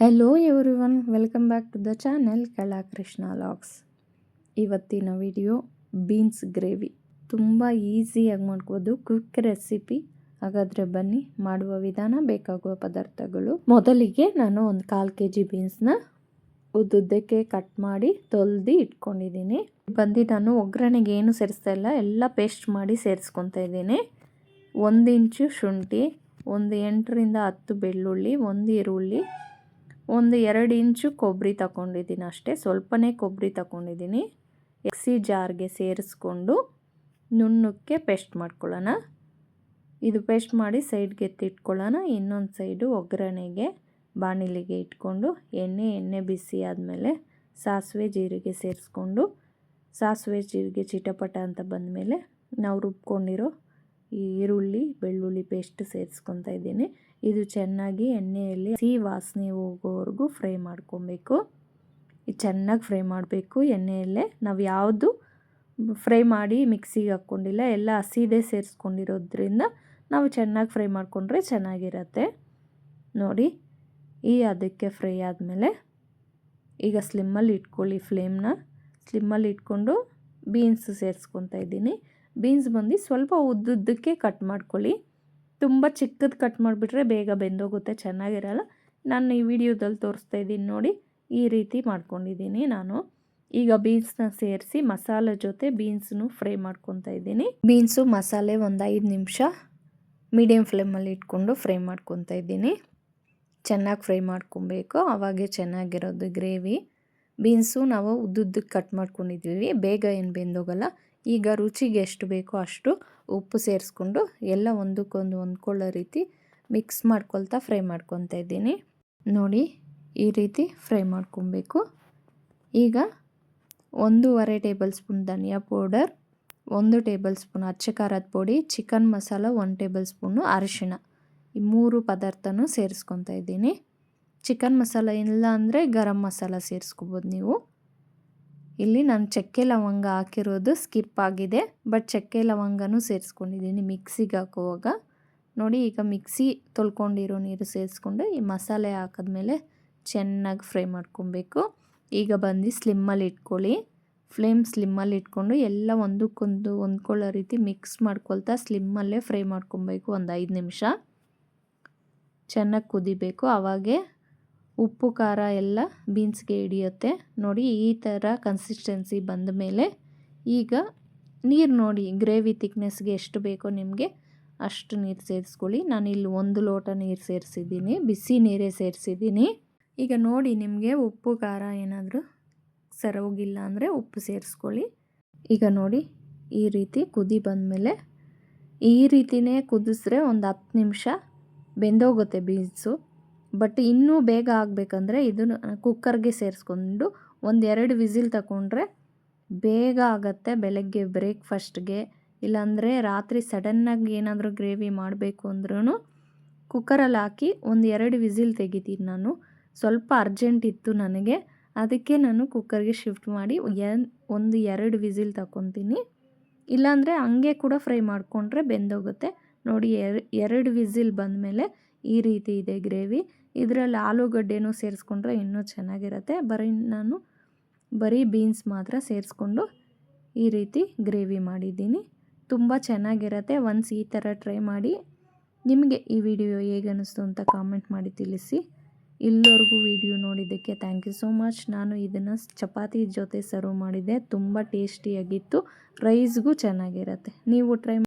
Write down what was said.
Hello everyone welcome back to the channel Krishna vlogs ಇವತ್ತಿನ video beans gravy ತುಂಬ ಈಸಿಯಾಗಿ ಮಾಡ್ಬೋದು ಕ್ವಿಕ್ ರೆಸಿಪಿ ಹಾಗಾದರೆ ಬನ್ನಿ, ಮಾಡುವ ವಿಧಾನ, ಬೇಕಾಗುವ ಪದಾರ್ಥಗಳು. ಮೊದಲಿಗೆ ನಾನು ಒಂದು ಕಾಲು ಕೆ ಜಿ ಬೀನ್ಸ್ನ ಉದ್ದುದ್ದಕ್ಕೆ ಕಟ್ ಮಾಡಿ, ತೊಳೆದು ಇಟ್ಕೊಂಡಿದ್ದೀನಿ. ಬಂದು ನಾನು ಒಗ್ಗರಣೆಗೆ ಏನು ಸೇರಿಸ್ತಾ ಇಲ್ಲ, ಎಲ್ಲ ಪೇಸ್ಟ್ ಮಾಡಿ ಸೇರಿಸ್ಕೊತಾ ಇದ್ದೀನಿ. ಒಂದು ಇಂಚು ಶುಂಠಿ, ಒಂದು ಎಂಟರಿಂದ ಹತ್ತು ಬೆಳ್ಳುಳ್ಳಿ, ಒಂದು ಈರುಳ್ಳಿ ಒಂದು ಎರಡು ಇಂಚು ಕೊಬ್ಬರಿ ತಗೊಂಡಿದ್ದೀನಿ ಅಷ್ಟೇ. ಸ್ವಲ್ಪನೇ ಕೊಬ್ಬರಿ ತಗೊಂಡಿದ್ದೀನಿ. ಎಕ್ಸಿ ಜಾರ್ಗೆ ಸೇರಿಸ್ಕೊಂಡು ನುಣ್ಣಕ್ಕೆ ಪೇಸ್ಟ್ ಮಾಡ್ಕೊಳ್ಳೋಣ. ಇದು ಪೇಸ್ಟ್ ಮಾಡಿ ಸೈಡ್ಗೆ ಎತ್ತಿಟ್ಕೊಳ್ಳೋಣ. ಇನ್ನೊಂದು ಸೈಡು ಒಗ್ಗರಣೆಗೆ ಬಾಣಲಿಗೆ ಇಟ್ಕೊಂಡು ಎಣ್ಣೆ ಎಣ್ಣೆ ಬಿಸಿ ಆದಮೇಲೆ ಸಾಸಿವೆ, ಜೀರಿಗೆ ಸೇರಿಸ್ಕೊಂಡು, ಸಾಸಿವೆ, ಜೀರಿಗೆ, ಚಿಟಪಟ ಅಂತ ಬಂದಮೇಲೆ ನಾವು ರುಬ್ಕೊಂಡಿರೋ ಈರುಳ್ಳಿ, ಬೆಳ್ಳುಳ್ಳಿ ಪೇಸ್ಟ್ ಸೇರಿಸ್ಕೊತಾ ಇದ್ದೀನಿ. ಇದು ಚೆನ್ನಾಗಿ ಎಣ್ಣೆಯಲ್ಲಿ ಸಿಹಿ ವಾಸನೆ ಹೋಗೋವರೆಗೂ ಫ್ರೈ ಮಾಡ್ಕೊಬೇಕು. ಚೆನ್ನಾಗಿ ಫ್ರೈ ಮಾಡಬೇಕು ಎಣ್ಣೆಯಲ್ಲೇ. ನಾವು ಯಾವುದು ಫ್ರೈ ಮಾಡಿ ಮಿಕ್ಸಿಗೆ ಹಾಕ್ಕೊಂಡಿಲ್ಲ, ಎಲ್ಲ ಹಸಿದೇ ಸೇರಿಸ್ಕೊಂಡಿರೋದ್ರಿಂದ ನಾವು ಚೆನ್ನಾಗಿ ಫ್ರೈ ಮಾಡಿಕೊಂಡ್ರೆ ಚೆನ್ನಾಗಿರತ್ತೆ. ನೋಡಿ, ಈ ಅದಕ್ಕೆ ಫ್ರೈ ಆದಮೇಲೆ ಈಗ ಸ್ಲಿಮ್ಮಲ್ಲಿ ಇಟ್ಕೊಳ್ಳಿ ಫ್ಲೇಮ್ನ ಸ್ಲಿಮ್ಮಲ್ಲಿ ಇಟ್ಕೊಂಡು ಬೀನ್ಸ್ ಸೇರಿಸ್ಕೊತಾ ಇದ್ದೀನಿ. ಬೀನ್ಸ್ ಬಂದು ಸ್ವಲ್ಪ ಉದ್ದುದ್ದಕ್ಕೆ ಕಟ್ ಮಾಡ್ಕೊಳ್ಳಿ. ತುಂಬ ಚಿಕ್ಕದು ಕಟ್ ಮಾಡಿಬಿಟ್ರೆ ಬೇಗ ಬೆಂದೋಗುತ್ತೆ, ಚೆನ್ನಾಗಿರಲ್ಲ. ನಾನು ಈ ವಿಡಿಯೋದಲ್ಲಿ ತೋರಿಸ್ತಾ ಇದ್ದೀನಿ ನೋಡಿ, ಈ ರೀತಿ ಮಾಡ್ಕೊಂಡಿದ್ದೀನಿ ನಾನು. ಈಗ ಬೀನ್ಸ್ನ ಸೇರಿಸಿ ಮಸಾಲೆ ಜೊತೆ ಬೀನ್ಸ್ನು ಫ್ರೈ ಮಾಡ್ಕೊತಾ ಇದ್ದೀನಿ. ಬೀನ್ಸು ಮಸಾಲೆ ಒಂದು ಐದು ನಿಮಿಷ ಮೀಡಿಯಮ್ ಫ್ಲೇಮಲ್ಲಿ ಇಟ್ಕೊಂಡು ಫ್ರೈ ಮಾಡ್ಕೊತಾ ಇದ್ದೀನಿ. ಚೆನ್ನಾಗಿ ಫ್ರೈ ಮಾಡ್ಕೊಬೇಕು, ಅವಾಗೆ ಚೆನ್ನಾಗಿರೋದು ಗ್ರೇವಿ. ಬೀನ್ಸು ನಾವು ಉದ್ದುದ್ದಕ್ಕೆ ಕಟ್ ಮಾಡ್ಕೊಂಡಿದ್ದೀವಿ, ಬೇಗ ಏನು ಬೆಂದೋಗಲ್ಲ. ಈಗ ರುಚಿಗೆ ಎಷ್ಟು ಬೇಕೋ ಅಷ್ಟು ಉಪ್ಪು ಸೇರಿಸ್ಕೊಂಡು ಎಲ್ಲ ಒಂದಕ್ಕೊಂದು ಹೊಂದ್ಕೊಳ್ಳೋ ರೀತಿ ಮಿಕ್ಸ್ ಮಾಡ್ಕೊಳ್ತಾ ಫ್ರೈ ಮಾಡ್ಕೊತಾ ಇದ್ದೀನಿ. ನೋಡಿ, ಈ ರೀತಿ ಫ್ರೈ ಮಾಡ್ಕೊಬೇಕು ಈಗ ಒಂದೂವರೆ ಟೇಬಲ್ ಸ್ಪೂನ್ ಧನಿಯಾ ಪೌಡರ್, ಒಂದು ಟೇಬಲ್ ಸ್ಪೂನ್ ಅಚ್ಚ ಖಾರದ ಪುಡಿ, ಚಿಕನ್ ಮಸಾಲ, ಒಂದು ಟೇಬಲ್ ಸ್ಪೂನು ಅರಿಶಿಣ. ಈ ಮೂರು ಪದಾರ್ಥನೂ ಸೇರಿಸ್ಕೊತಾ ಇದ್ದೀನಿ. ಚಿಕನ್ ಮಸಾಲ ಇಲ್ಲ ಅಂದರೆ ಗರಂ ಮಸಾಲ ಸೇರಿಸ್ಕೋಬೋದು ನೀವು. ಇಲ್ಲಿ ನಾನು ಚಕ್ಕೆ ಲವಂಗ ಹಾಕಿರೋದು ಸ್ಕಿಪ್ ಆಗಿದೆ ಬಟ್ ಚಕ್ಕೆ ಲವಂಗನೂ ಸೇರಿಸ್ಕೊಂಡಿದ್ದೀನಿ ಮಿಕ್ಸಿಗೆ ಹಾಕುವಾಗ. ನೋಡಿ, ಈಗ ಮಿಕ್ಸಿ ತೊಳ್ಕೊಂಡಿರೋ ನೀರು ಸೇರಿಸ್ಕೊಂಡು ಈ ಮಸಾಲೆ ಹಾಕಿದ್ಮೇಲೆ ಚೆನ್ನಾಗಿ ಫ್ರೈ ಮಾಡ್ಕೊಬೇಕು. ಈಗ ಬಂದು ಸ್ಲಿಮ್ಮಲ್ಲಿ ಇಟ್ಕೊಳ್ಳಿ. ಫ್ಲೇಮ್ ಸ್ಲಿಮ್ಮಲ್ಲಿ ಇಟ್ಕೊಂಡು ಎಲ್ಲ ಒಂದಕ್ಕೊಂದು ಹೊಂದ್ಕೊಳ್ಳೋ ರೀತಿ ಮಿಕ್ಸ್ ಮಾಡ್ಕೊಳ್ತಾ ಸ್ಲಿಮ್ಮಲ್ಲೇ ಫ್ರೈ ಮಾಡ್ಕೊಬೇಕು ಒಂದು ಐದು ನಿಮಿಷ. ಚೆನ್ನಾಗಿ ಕುದಿಬೇಕು ಆವಾಗೆ ಉಪ್ಪು, ಖಾರ ಎಲ್ಲ ಬೀನ್ಸ್ಗೆ ಹಿಡಿಯುತ್ತೆ. ನೋಡಿ ಈ ಥರ ಕನ್ಸಿಸ್ಟೆನ್ಸಿ ಬಂದ ಮೇಲೆ ಈಗ ನೀರು ನೋಡಿ ಗ್ರೇವಿ ತಿಕ್ನೆಸ್ಗೆ ಎಷ್ಟು ಬೇಕೋ ನಿಮಗೆ ಅಷ್ಟು ನೀರು ಸೇರಿಸ್ಕೊಳ್ಳಿ. ನಾನು ಇಲ್ಲಿ ಒಂದು ಲೋಟ ನೀರು ಸೇರಿಸಿದ್ದೀನಿ, ಬಿಸಿ ನೀರೇ ಸೇರಿಸಿದ್ದೀನಿ. ಈಗ ನೋಡಿ ನಿಮಗೆ ಉಪ್ಪು, ಖಾರ ಏನಾದರೂ ಸರೋಗಿಲ್ಲ ಅಂದರೆ ಉಪ್ಪು ಸೇರಿಸ್ಕೊಳ್ಳಿ. ಈಗ ನೋಡಿ ಈ ರೀತಿ ಕುದಿ ಬಂದಮೇಲೆ ಈ ರೀತಿಯೇ ಕುದಿಸ್ರೆ ಒಂದು ಹತ್ತು ನಿಮಿಷ ಬೆಂದೋಗುತ್ತೆ ಬೀನ್ಸು. ಬಟ್ ಇನ್ನೂ ಬೇಗ ಆಗಬೇಕಂದ್ರೆ ಇದನ್ನು ಕುಕ್ಕರ್ಗೆ ಸೇರಿಸ್ಕೊಂಡು ಒಂದೆರಡು ವಿಸಿಲ್ ತಗೊಂಡ್ರೆ ಬೇಗ ಆಗುತ್ತೆ ಬೆಳಗ್ಗೆ ಬ್ರೇಕ್ಫಾಸ್ಟ್ಗೆ. ಇಲ್ಲಾಂದರೆ ರಾತ್ರಿ ಸಡನ್ನಾಗಿ ಏನಾದರೂ ಗ್ರೇವಿ ಮಾಡಬೇಕು ಅಂದ್ರೂ ಕುಕ್ಕರಲ್ಲಿ ಹಾಕಿ ಒಂದು ಎರಡು ವಿಸಿಲ್ ತೆಗಿತೀನಿ ನಾನು. ಸ್ವಲ್ಪ ಅರ್ಜೆಂಟ್ ಇತ್ತು ನನಗೆ. ಅದಕ್ಕೆ ನಾನು ಕುಕ್ಕರ್ಗೆ ಶಿಫ್ಟ್ ಮಾಡಿ ಒಂದು ಎರಡು ವಿಸಿಲ್ ತಗೊತೀನಿ ಇಲ್ಲಾಂದರೆ ಹಂಗೆ ಕೂಡ ಫ್ರೈ ಮಾಡಿಕೊಂಡ್ರೆ ಬೆಂದೋಗುತ್ತೆ. ನೋಡಿ ಎರಡು ವಿಸಿಲ್ ಬಂದಮೇಲೆ ಈ ರೀತಿ ಇದೆ ಗ್ರೇವಿ. ಇದರಲ್ಲಿ ಆಲೂಗಡ್ಡೆನೂ ಸೇರಿಸ್ಕೊಂಡ್ರೆ ಇನ್ನೂ ಚೆನ್ನಾಗಿರುತ್ತೆ. ಬರೀ ನಾನು ಬರೀ ಬೀನ್ಸ್ ಮಾತ್ರ ಸೇರಿಸ್ಕೊಂಡು ಈ ರೀತಿ ಗ್ರೇವಿ ಮಾಡಿದ್ದೀನಿ. ತುಂಬ ಚೆನ್ನಾಗಿರುತ್ತೆ. ಒನ್ಸ್ ಈ ಥರ ಟ್ರೈ ಮಾಡಿ. ನಿಮಗೆ ಈ ವಿಡಿಯೋ ಹೇಗೆ ಅನ್ನಿಸ್ತು ಅಂತ ಕಾಮೆಂಟ್ ಮಾಡಿ ತಿಳಿಸಿ. ಇಲ್ಲಿವರೆಗೂ ವಿಡಿಯೋ ನೋಡಿದ್ದಕ್ಕೆ ಥ್ಯಾಂಕ್ ಯು ಸೋ ಮಚ್. ನಾನು ಇದನ್ನು ಚಪಾತಿ ಜೊತೆ ಸರ್ವ್ ಮಾಡಿದ್ದೆ. ತುಂಬ ಟೇಸ್ಟಿಯಾಗಿತ್ತು. ರೈಸ್ಗೂ ಚೆನ್ನಾಗಿರುತ್ತೆ. ನೀವು ಟ್ರೈ